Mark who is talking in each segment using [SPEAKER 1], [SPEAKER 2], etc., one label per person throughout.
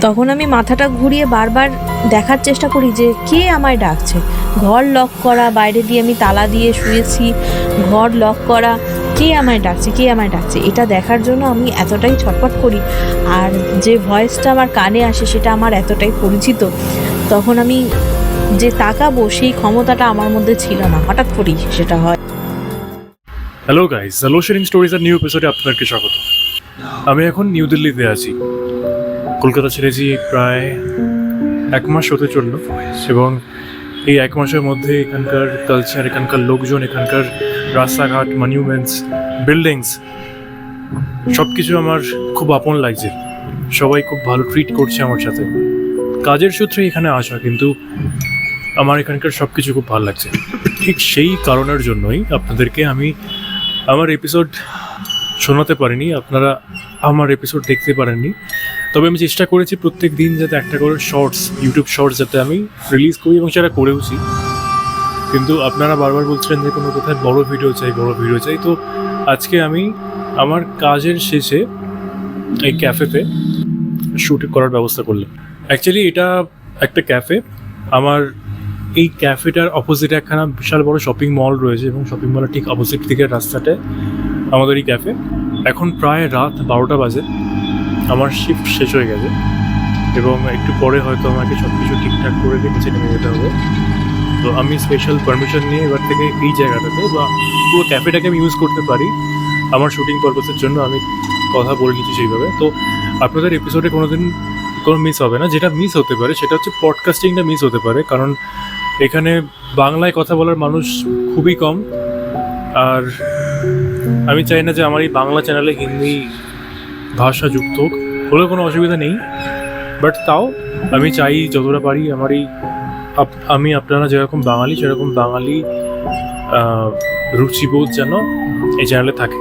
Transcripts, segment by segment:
[SPEAKER 1] তখন আমি মাথাটা ঘুরিয়ে বারবার দেখার চেষ্টা করি যে কে আমায় ডাকছে। ঘর লক করা, বাইরে দিয়ে আমি তালা দিয়ে শুয়েছি, ঘর লক করা, কে আমায় ডাকছে, কে আমায় ডাকছে, এটা দেখার জন্য আমি এতটাই ছটফট করি। আর যে ভয়েসটা আমার কানে আসে সেটা আমার এতটাই পরিচিত। তখন আমি যে তাকাবো সেই ক্ষমতাটা আমার মধ্যে ছিল না। হঠাৎ করেই সেটা হয়।
[SPEAKER 2] হ্যালো গাইস হ্যালো শেয়ারিং স্টোরিজের নিউ এপিসোডে আপনাদেরকে স্বাগত। আমি এখন নিউ দিল্লিতে আছি। কলকাতা ছেড়েছি প্রায় এক মাস হতে চলল এবং এই এক মাসের মধ্যে এখানকার কালচার এখানকার লোকজন, এখানকার রাস্তাঘাট মনিউমেন্টস বিল্ডিংস সব কিছু আমার খুব আপন লাগছে। সবাই খুব ভালো ট্রিট করছে আমার সাথে। কাজের সূত্রে এখানে আসা, কিন্তু আমার এখানকার সব কিছু খুব ভালো লাগছে। ঠিক সেই কারণের জন্যই আপনাদেরকে আমি আমার এপিসোড শোনাতে পারিনি, আপনারা আমার এপিসোড দেখতে পারেননি। তবে আমি চেষ্টা করেছি প্রত্যেক দিন যাতে একটা করে শর্টস ইউটিউব শর্টস যাতে আমি রিলিজ করি এবং সেটা করেওছি। কিন্তু আপনারা বারবার বলছিলেন যে কোনো কোথায় বড় ভিডিও চাই, বড় ভিডিও চাই। তো আজকে আমি আমার কাজের শেষে এই ক্যাফেতে শ্যুট করার ব্যবস্থা করলাম। অ্যাকচুয়ালি এটা একটা ক্যাফে আমার এই ক্যাফেটার অপোজিটে একখানা বিশাল বড় শপিং মল রয়েছে এবং শপিং মলের ঠিক অপোজিট দিকের রাস্তাটায় আমাদের এই ক্যাফে এখন প্রায় রাত বারোটা বাজে। আমার শিফট শেষ হয়ে গেছে। এবং একটু পরে হয়তো আমাকে সব কিছু ঠিকঠাক করে দিয়ে নিচে নেমে যেতে হবে। তো আমি স্পেশাল পারমিশন নিয়ে এবার থেকে এই জায়গাটাতে বা পুরো ক্যাফেটাকে আমি ইউজ করতে পারি। আমার শুটিং পারপাসের জন্য আমি কথা বলে নিচ্ছি সেইভাবে। তো আপনাদের এপিসোডে কোনো দিন কোনো মিস হবে না। যেটা মিস হতে পারে সেটা হচ্ছে পডকাস্টিংটা মিস হতে পারে। কারণ এখানে বাংলায় কথা বলার মানুষ খুবই কম। আর আমি চাই না যে আমার এই বাংলা চ্যানেলে হিন্দি ভাষা যুক্ত হোক হলেও কোনো অসুবিধা নেই। বাট তাও আমি চাই যতটা পারি আমার এই আমি আপনারা যেরকম বাঙালি, সেরকম বাঙালি রুচিবোধ যেন এই চ্যানেলে থাকে।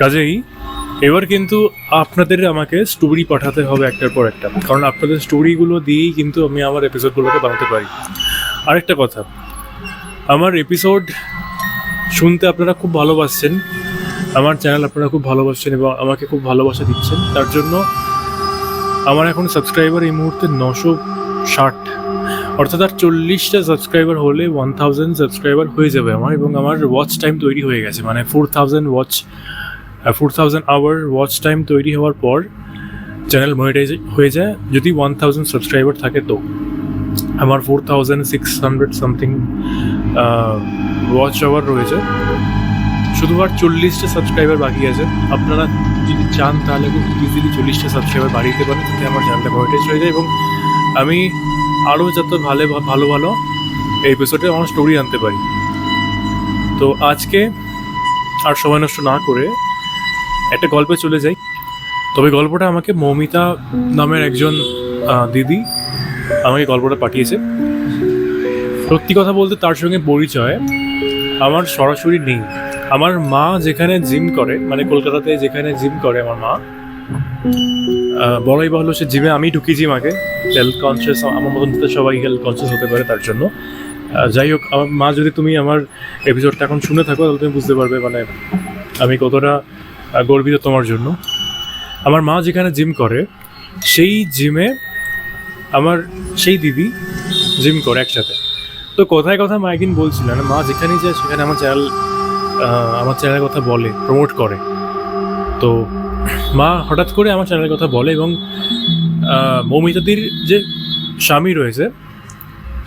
[SPEAKER 2] কাজেই এবার কিন্তু আপনাদের আমাকে স্টোরি পাঠাতে হবে একটার পর একটা। কারণ আপনাদের স্টোরিগুলো দিয়েই কিন্তু আমি আমার এপিসোডগুলোকে বানাতে পারি। আরেকটা কথা, আমার এপিসোড শুনতে আপনারা খুব ভালোবাসছেন। আমার চ্যানেল আপনারা খুব ভালোবাসছেন এবং আমাকে খুব ভালোবাসা দিচ্ছেন। তার জন্য আমার এখন সাবস্ক্রাইবার এই মুহূর্তে নশো ষাট। অর্থাৎ আর চল্লিশটা সাবস্ক্রাইবার হলে ওয়ান থাউজেন্ড সাবস্ক্রাইবার হয়ে যাবে আমার এবং আমার ওয়াচ টাইম তৈরি হয়ে গেছে। মানে four thousand watch four thousand hour watch time তৈরি হওয়ার পর চ্যানেল মনিটাইজ হয়ে যায়। যদি ওয়ান থাউজেন্ড সাবস্ক্রাইবার থাকে তো। আমার four thousand six hundred something watch hour রয়েছে। শুধু আর চল্লিশটা সাবস্ক্রাইবার বাকি আছে। আপনারা যদি চান তাহলে খুব ইজিলি চল্লিশটা সাবস্ক্রাইবার বাড়িয়ে দিতে পারেন, তাতে আমার চ্যানেলটা মনিটাইজ হয়ে যায় এবং আমি আরও যত ভালো ভালো ভালো এই এপিসোডে আমার স্টোরি আনতে পারি। তো আজকে আর সময় নষ্ট না করে একটা গল্পে চলে যাই। তবে গল্পটা আমাকে মৌমিতা নামের একজন দিদি আমাকে গল্পটা পাঠিয়েছে। সত্যি কথা বলতে তার সঙ্গে পরিচয় আমার সরাসরি নেই। আমার মা যেখানে জিম করে মানে কলকাতাতে যেখানে জিম করে আমার মা আহ, বলাই ভালো সে জিমে আমি ঢুকিয়েছি মাকে হেলথ কনসিয়াস আমার মতন তো সবাই হেলথ কনসিয়াস হতে পারে তার জন্য। যাই হোক আমার মা যদি তুমি আমার এপিসোডটা এখন শুনে থাকো তাহলে তুমি বুঝতে পারবে মানে আমি কতটা গর্বিত তোমার জন্য। আমার মা যেখানে জিম করে সেই জিমে আমার সেই দিদি জিম করে একসাথে। তো কথায় কথা মা একদিন বলছিলেন মা যেখানেই যায় সেখানে আমার চ্যানেল আমার চ্যানেলের কথা বলে প্রমোট করে। তো মা হঠাৎ করে আমার চ্যানেলের কথা বলে এবং মৌমিতাদির যে স্বামী রয়েছে,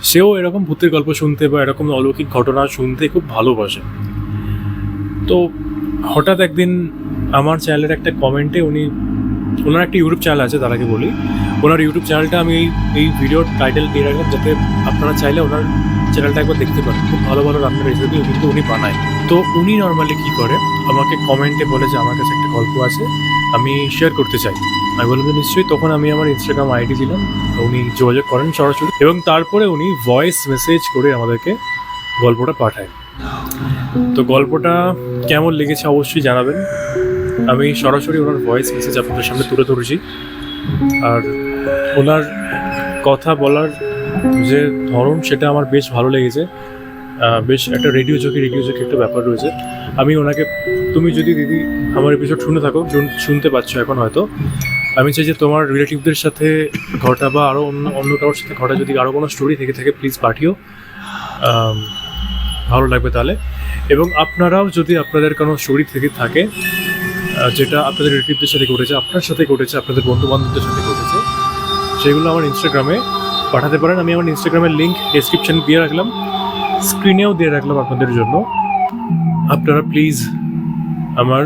[SPEAKER 2] সেও এরকম ভূতের গল্প শুনতে বা এরকম অলৌকিক ঘটনা শুনতে খুব ভালোবাসে। তো হঠাৎ একদিন আমার চ্যানেলের একটা কমেন্টে উনি, ওনার একটা ইউটিউব চ্যানেল আছে তার আগে বলি। ওনার ইউটিউব চ্যানেলটা আমি এই এই ভিডিওর টাইটেল দিয়ে রাখলাম, যাতে আপনারা চাইলে ওনার চ্যানেলটা একবার দেখতে পারেন। খুব ভালো ভালো রান্নার রেসিপি কিন্তু উনি বানায়। তো উনি নর্মালি কী করে? আমাকে কমেন্টে বলে যে, আমার কাছে একটা গল্প আছে, আমি শেয়ার করতে চাই। আমি যে, নিশ্চয়ই। তখন আমি আমার ইনস্টাগ্রাম আইডি দিলাম উনি যোগাযোগ করেন সরাসরি এবং তারপরে উনি ভয়েস মেসেজ করে আমাদেরকে গল্পটা পাঠায়। তো গল্পটা কেমন লেগেছে অবশ্যই জানাবেন। আমি সরাসরি ওনার ভয়েস মেসেজ আপনাদের সামনে তুলে ধরেছি। আর ওনার কথা বলার যে ধরন, সেটা আমার বেশ ভালো লেগেছে। বেশ একটা রেডিও চোখে রেডিও চোখে একটা ব্যাপার রয়েছে। আমি ওনাকে, তুমি যদি দিদি আমার এপিসোড শুনে থাকো শুনতে পাচ্ছ এখন হয়তো। আমি চাই যে তোমার রিলেটিভদের সাথে ঘটা বা আরও অন্য অন্য কারোর সাথে ঘটা যদি আরও কোনো স্টোরি থেকে থাকে প্লিজ পাঠিও। ভালো লাগবে তাহলে। এবং আপনারাও যদি আপনাদের কোনো স্টোরি থেকে থাকে যেটা আপনাদের রিলেটিভদের সাথে ঘটেছে, আপনার সাথে ঘটেছে, আপনাদের বন্ধু বান্ধবদের সাথে ঘটেছে, সেগুলো আমার ইনস্টাগ্রামে পাঠাতে পারেন। আমি আমার ইনস্টাগ্রামের লিঙ্ক ডেসক্রিপশন দিয়ে রাখলাম। স্ক্রিনেও দিয়ে রাখলাম আপনাদের জন্য। আপনারা প্লিজ আমার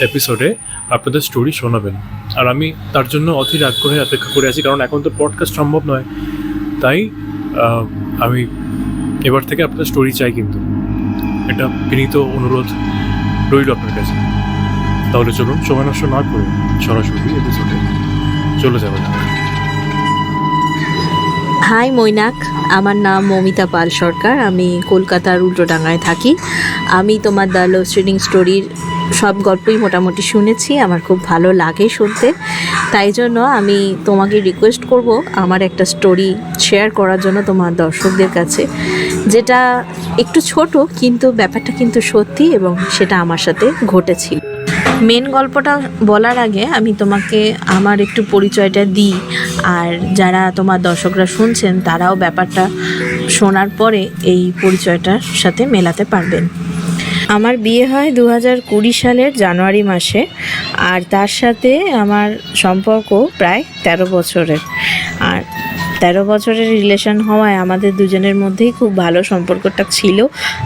[SPEAKER 2] এপিসোডে আপনাদের স্টোরি শোনাবেন। আর আমি তার জন্য অধীর আগ্রহে অপেক্ষা করে আছি, কারণ এখন তো পডকাস্ট সম্ভব নয়। তাই আমি এবার থেকে আপনাদের স্টোরি চাই কিন্তু। এটা বিনীত অনুরোধ রইল আপনার কাছে। তাহলে চলুন, সময় নষ্ট না করে সরাসরি এপিসোডে চলে যাবেন
[SPEAKER 1] হাই মৈনাক, আমার নাম মমিতা পাল সরকার, আমি কলকাতার উল্টোডাঙ্গায় থাকি। আমি তোমার দ্য লভ স্ট্রিডিং স্টোরির সব গল্পই মোটামুটি শুনেছি, আমার খুব ভালো লাগে শুনতে। তাই জন্য আমি তোমাকে রিকোয়েস্ট করব আমার একটা স্টোরি শেয়ার করার জন্য তোমার দর্শকদের কাছে। যেটা একটু ছোট, কিন্তু ব্যাপারটা কিন্তু সত্যি এবং সেটা আমার সাথে ঘটেছিল। মেন গল্পটা বলার আগে আমি তোমাকে আমার একটু পরিচয়টা দিই। আর যারা তোমার দর্শকরা শুনছেন, তারাও ব্যাপারটা শোনার পরে এই পরিচয়টার সাথে মেলাতে পারবেন। আমার বিয়ে হয় দু হাজার কুড়ি সালের জানুয়ারি মাসে, আর তার সাথে আমার সম্পর্ক প্রায় তেরো বছরের। আর তেরো বছরের রিলেশন হওয়ায় আমাদের দুজনের মধ্যেই খুব ভালো সম্পর্কটা ছিল।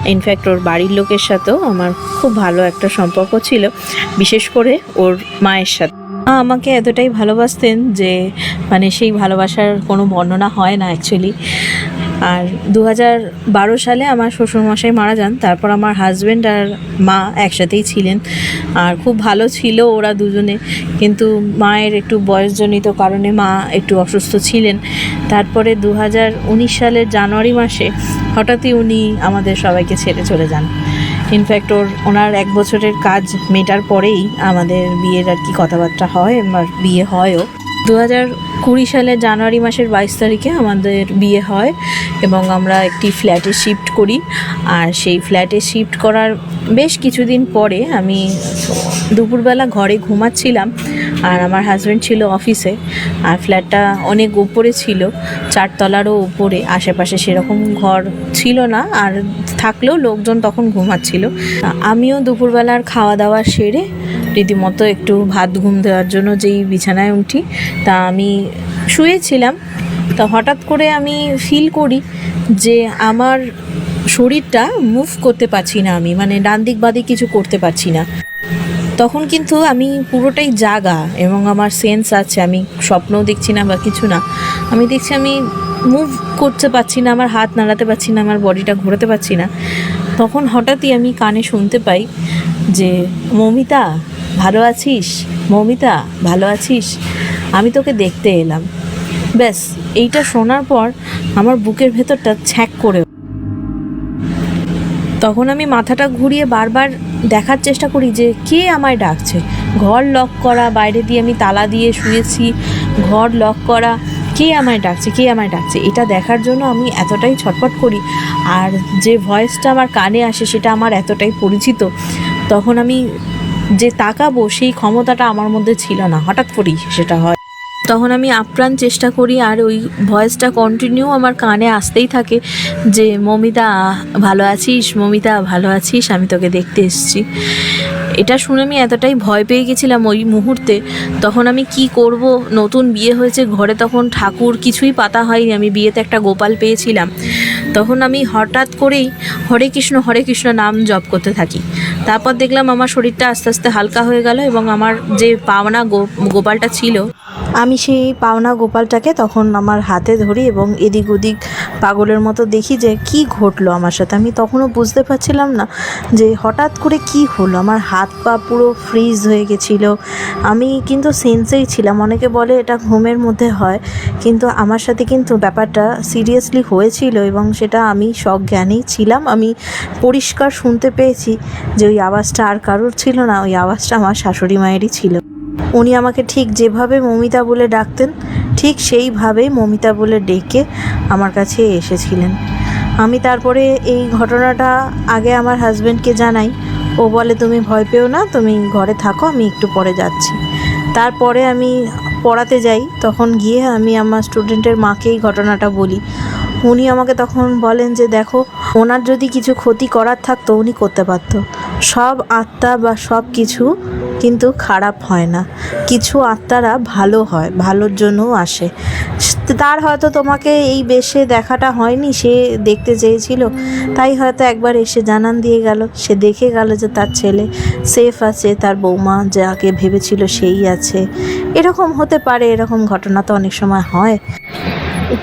[SPEAKER 1] ইনফ্যাক্ট ওর বাড়ির লোকের সাথেও আমার খুব ভালো একটা সম্পর্ক ছিল, বিশেষ করে ওর মায়ের সাথে। মা আমাকে এতটাই ভালোবাসতেন যে মানে সেই ভালোবাসার কোনো বর্ণনা হয় না অ্যাকচুয়ালি আর দু বারো সালে আমার শ্বশুরমশাই মারা যান, তারপর আমার হাজব্যান্ড আর মা একসাথেই ছিলেন। আর খুব ভালো ছিল ওরা দুজনে, কিন্তু মায়ের একটু বয়সজনিত কারণে মা একটু অসুস্থ ছিলেন। তারপরে দু উনিশ সালের জানুয়ারি মাসে হঠাৎই উনি আমাদের সবাইকে ছেড়ে চলে যান। ইনফ্যাক্ট ওর, ওনার এক বছরের কাজ মেটার পরেই আমাদের বিয়ের আর কি কথাবার্তা হয় বিয়ে হয়ও। দু হাজার কুড়ি সালের জানুয়ারি মাসের বাইশ তারিখে আমাদের বিয়ে হয় এবং আমরা একটি ফ্ল্যাটে শিফট করি। আর সেই ফ্ল্যাটে শিফট করার বেশ কিছুদিন পরে আমি দুপুরবেলা ঘরে ঘুমাচ্ছিলাম আর আমার হাজব্যান্ড ছিল অফিসে আর ফ্ল্যাটটা অনেক উপরে ছিল, চারতলারও উপরে, আশেপাশে সেরকম ঘর ছিল না আর থাকলেও লোকজন তখন ঘুমাচ্ছিল। আমিও দুপুরবেলার খাওয়া দাওয়া সেরে রীতিমতো একটু ভাত ঘুম দেওয়ার জন্য যেই বিছানায় উঠি, তা আমি শুয়েছিলাম। তা হঠাৎ করে আমি ফিল করি যে আমার শরীরটা মুভ করতে পারছি না আমি মানে ডান দিক বাদিক কিছু করতে পারছি না। তখন কিন্তু আমি পুরোটাই জাগা এবং আমার সেন্স আছে, আমি স্বপ্নও দেখছি না বা কিছু না। আমি দেখছি আমি মুভ করতে পারছি না, আমার হাত নাড়াতে পারছি না, আমার বডিটা ঘোরাতে পারছি না। তখন হঠাৎই আমি কানে শুনতে পাই যে, মৌমিতা ভালো আছিস? মৌমিতা, ভালো আছিস? আমি তোকে দেখতে এলাম। ব্যাস, এইটা শোনার পর আমার বুকের ভেতরটা ছ্যাক করে তখন আমি মাথাটা ঘুরিয়ে বারবার দেখার চেষ্টা করি যে কে আমায় ডাকছে। ঘর লক করা, বাইরে দিয়ে আমি তালা দিয়ে শুয়েছি, ঘর লক করা, কে আমায় ডাকছে, কে আমায় ডাকছে? এটা দেখার জন্য আমি এতটাই ছটফট করি আর যে ভয়েসটা আমার কানে আসে সেটা আমার এতটাই পরিচিত। তখন আমি যে তাকাবো সেই ক্ষমতাটা আমার মধ্যে ছিল না। হঠাৎ করেই সেটা হয়। তখন আমি আপ্রাণ চেষ্টা করি আর ওই ভয়েসটা কন্টিনিউ আমার কানে আসতেই থাকে যে মমিতা ভালো আছিস? মমিতা ভালো আছিস? আমি তোকে দেখতে এসেছি। এটা শুনে আমি এতটাই ভয় পেয়ে গেছিলাম ওই মুহূর্তে। তখন আমি কি করব? নতুন বিয়ে হয়েছে, ঘরে তখন ঠাকুর কিছুই পাতা হয়নি। আমি বিয়েতে একটা গোপাল পেয়েছিলাম। তখন আমি হঠাৎ করেই হরে কৃষ্ণ হরে কৃষ্ণ নাম জপ করতে থাকি। তারপর দেখলাম আমার শরীরটা আস্তে আস্তে হালকা হয়ে গেল এবং আমার যে পাওনা গোপালটা ছিল আমি সেই পাওনা গোপালটাকে তখন আমার হাতে ধরি এবং এদিক ওদিক পাগলের মতো দেখি যে কি ঘটলো আমার সাথে। আমি তখনও বুঝতে পারছিলাম না যে হঠাৎ করে কি হলো। আমার হাত পা পুরো ফ্রিজ হয়ে গেছিল। আমি কিন্তু সেন্সেই ছিলাম। অনেকে বলে এটা ঘুমের মধ্যে হয়। কিন্তু আমার সাথে কিন্তু ব্যাপারটা সিরিয়াসলি হয়েছিল এবং সেটা আমি সজ্ঞানেই ছিলাম। আমি পরিষ্কার শুনতে পেয়েছি যে ওই আওয়াজটা আর কারোর ছিল না। ওই আওয়াজটা আমার শাশুড়ি মায়েরই ছিল। উনি আমাকে ঠিক যেভাবে মমিতা বলে ডাকতেন, ঠিক সেইভাবেই মমিতা বলে ডেকে আমার কাছে এসেছিলেন। আমি তারপরে এই ঘটনাটা আগে আমার হাজব্যান্ডকে জানাই। ও বলে, তুমি ভয় পেও না, তুমি ঘরে থাকো, আমি একটু পরে যাচ্ছি। তারপরে আমি পড়াতে যাই। তখন গিয়ে আমি আমার স্টুডেন্টের মাকে এই ঘটনাটা বলি। উনি আমাকে তখন বলেন যে, দেখো ওনার যদি কিছু ক্ষতি করার থাকতো, উনি করতে পারতো। সব আত্মা বা সব কিছু কিন্তু খারাপ হয় না। কিছু আত্মারা ভালো হয়, ভালোর জন্যও আসে। তার হয়তো তোমাকে এই বেশে দেখাটা হয়নি, সে দেখতে চেয়েছিল। তাই হয়তো একবার এসে জানান দিয়ে গেল। সে দেখে গেল যে তার ছেলে সেফ আছে, তার বৌমা যাকে ভেবেছিল সেই আছে। এরকম হতে পারে, এরকম ঘটনা তো অনেক সময় হয়।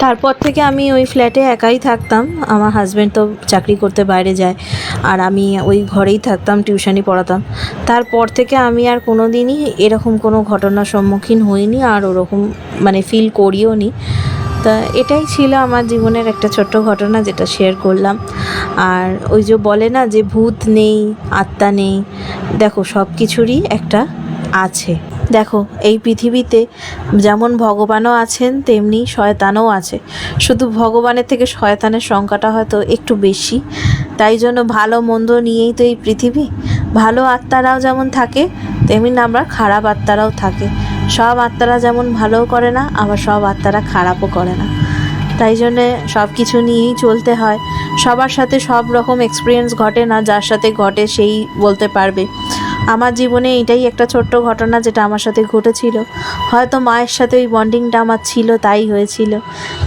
[SPEAKER 1] তারপর থেকে আমি ওই ফ্ল্যাটে একাই থাকতাম। আমার হাজব্যান্ড তো চাকরি করতে বাইরে যায়। আর আমি ওই ঘরেই থাকতাম টিউশনি পড়াতাম। তারপর থেকে আমি আর কোনো দিনই এরকম কোনো ঘটনার সম্মুখীন হইনি আর ওরকম মানে ফিল করিও নি তা এটাই ছিল আমার জীবনের একটা ছোট্ট ঘটনা যেটা শেয়ার করলাম। আর ওই যে বলে না যে ভূত নেই, আত্মা নেই, দেখো সব কিছুরই একটা আছে। দেখো, এই পৃথিবীতে যেমন ভগবানও আছেন, তেমনি শয়তানও আছে। শুধু ভগবানের থেকে শয়তানের সংখ্যাটা হয়তো একটু বেশি। তাই জন্য ভালো, মন্দ নিয়েই তো এই পৃথিবী। ভালো আত্মারাও যেমন থাকে, তেমনি আমরা খারাপ আত্মারাও থাকে। সব আত্মারা যেমন ভালোও করে না, আবার সব আত্মারা খারাপও করে না। তাই জন্যে সব কিছু নিয়েই চলতে হয়। সবার সাথে সব রকম এক্সপিরিয়েন্স ঘটে না, যার সাথে ঘটে সেই বলতে পারবে। আমার জীবনে এটাই একটা ছোট্ট ঘটনা যেটা আমার সাথে ঘটেছিল। হয়তো মায়ের সাথে ওই বন্ডিংটা আমার ছিল, তাই হয়েছিল।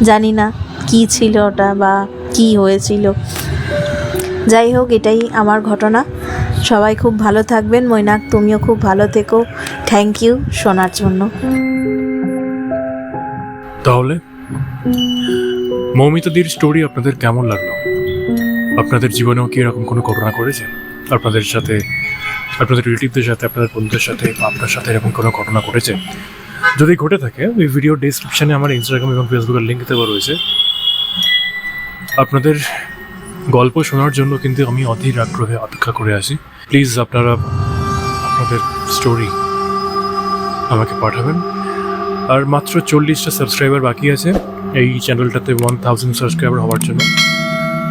[SPEAKER 1] জানি না কি ছিল ওটা বা কি হয়েছিল। যাই হোক, এটাই আমার ঘটনা। সবাই খুব ভালো থাকবেন। মৈনাক, তুমিও খুব ভালো থেকো। থ্যাংক ইউ শোনার জন্য।
[SPEAKER 2] তাহলে? মৌমিতাদির স্টোরি আপনাদের কেমন লাগল? আপনাদের জীবনেও কি এরকম কোনো ঘটনা করেছে আপনাদের সাথে আপনাদের রিলেটিভদের সাথে, আপনাদের বন্ধুদের সাথে বা আপনার সাথে এরকম কোনো ঘটনা ঘটেছে? যদি ঘটে থাকে, ওই ভিডিও ডিসক্রিপশানে আমার ইনস্টাগ্রাম এবং ফেসবুকের লিঙ্ক দেওয়া রয়েছে। আপনাদের গল্প শোনার জন্য কিন্তু আমি অধীর আগ্রহে অপেক্ষা করে আছি। প্লিজ আপনারা আপনাদের স্টোরি আমাকে পাঠাবেন। আর মাত্র চল্লিশটা সাবস্ক্রাইবার বাকি আছে। এই চ্যানেলটাতে ওয়ান থাউজেন্ড সাবস্ক্রাইবার হওয়ার জন্য।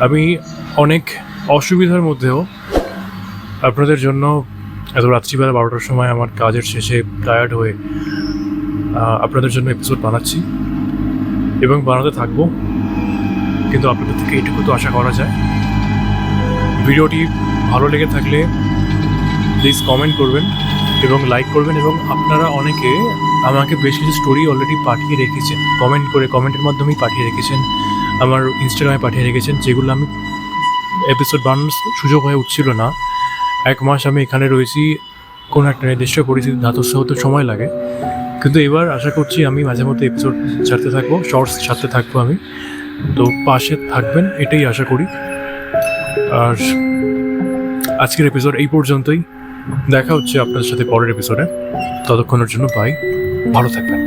[SPEAKER 2] আমি অনেক অসুবিধার মধ্যেও আপনাদের জন্য এত রাত্রিবেলা বারোটার সময় আমার কাজের শেষে টায়ার্ড হয়ে আপনাদের জন্য এপিসোড বানাচ্ছি এবং বানাতে থাকব। কিন্তু আপনাদের থেকে এটুকু তো আশা করা যায়। ভিডিওটি ভালো লেগে থাকলে প্লিজ কমেন্ট করবেন এবং লাইক করবেন এবং আপনারা অনেকে আমাকে বেশ কিছু স্টোরি অলরেডি পাঠিয়ে রেখেছেন। কমেন্ট করে কমেন্টের মাধ্যমেই পাঠিয়ে রেখেছেন, আমার ইনস্টাগ্রামে পাঠিয়ে রেখেছেন, যেগুলো আমি এপিসোড বানানোর সুযোগ হয়ে উঠছিল না। এক মাস আমি এখানে রয়েছি, কোনো একটা নির্দিষ্ট পরিস্থিতি ধাতস্থ হতে সময় লাগে। কিন্তু এবার আশা করছি আমি মাঝে মধ্যে এপিসোড ছাড়তে থাকব শর্টস ছাড়তে থাকব আমি। তো পাশে থাকবেন, এটাই আশা করি। আর আজকের এপিসোড এই পর্যন্তই। দেখা হচ্ছে আপনার সাথে পরের এপিসোডে ততক্ষণের জন্য বাই ভালো থাকবেন।